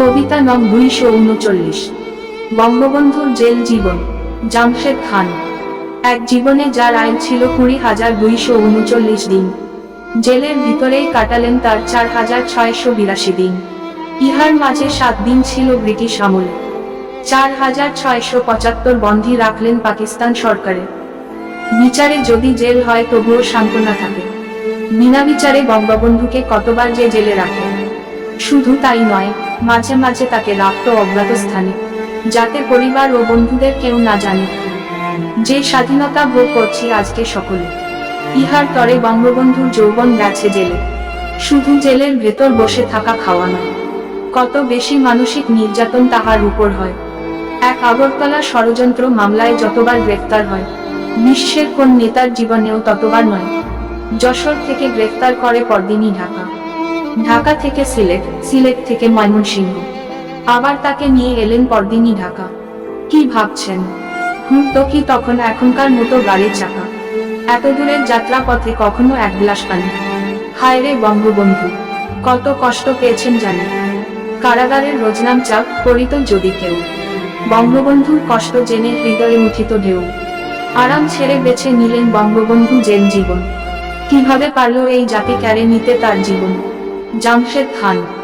কবিতা নং দুইশো উনচল্লিশ। বঙ্গবন্ধুর জেল জীবন, জামশেদ খান। এক জীবনে যার আয় ছিল কুড়ি হাজার দুইশো উনচল্লিশ দিন। জেলের ভিতরেই কাটালেন তার চার হাজার ছয়শো বিরাশি দিন। ইহার মাঝে সাত দিন ছিল ব্রিটিশ আমলে। চার হাজার ছয়শো পঁচাত্তর বন্দী রাখলেন পাকিস্তান সরকারে। বিচারে যদি জেল হয় তবুও সান্ত্বনা থাকে। বিনা বিচারে বঙ্গবন্ধুকে কতবার যে জেলে রাখে। শুধু তাই নয়, মাঝে মাঝে তাকে রাখত অজ্ঞাত স্থানে যাতে পরিবার ও বন্ধুদের কেউ না জানে। যে স্বাধীনতা ভোগ করছি আজকে সকলে, ইহার তরে বঙ্গবন্ধুর যৌবন গেছে জেলে। শুধু জেলের ভেতর বসে থাকা খাওয়া নয়, কত বেশি মানসিক নির্যাতন তাহার উপর হয়। এক আগরতলা ষড়যন্ত্র মামলায় যতবার গ্রেফতার হয়, বিশ্বের কোন নেতার জীবনেও ততবার নয়। যশোর থেকে গ্রেফতার করে পরদিনই ঢাকা। ঢাকা থেকে সিলেট সিলেট থেকে ময়মনসিংহ। আবার তাকে নিয়ে এলেন পরদিনই ঢাকা। কি ভাবছেন? ঘুরত কি তখন এখনকার মতো গাড়ির চাকা? এত দূরের যাত্রা পথে কখনো এক গ্লাস পানি? হায় রে বঙ্গবন্ধু, কত কষ্ট পেয়েছেন জানি কারাগারের রোজনাম চাপ করিত যদি কেউ। বঙ্গবন্ধুর কষ্ট জেনে হৃদয়ে উঠিত ঢেউ। আরাম ছেড়ে বেছে নিলেন বঙ্গবন্ধু জেল জীবন। কীভাবে পারল এই জাতি ক্যারে নিতে তার জীবন? জামশেদ খান।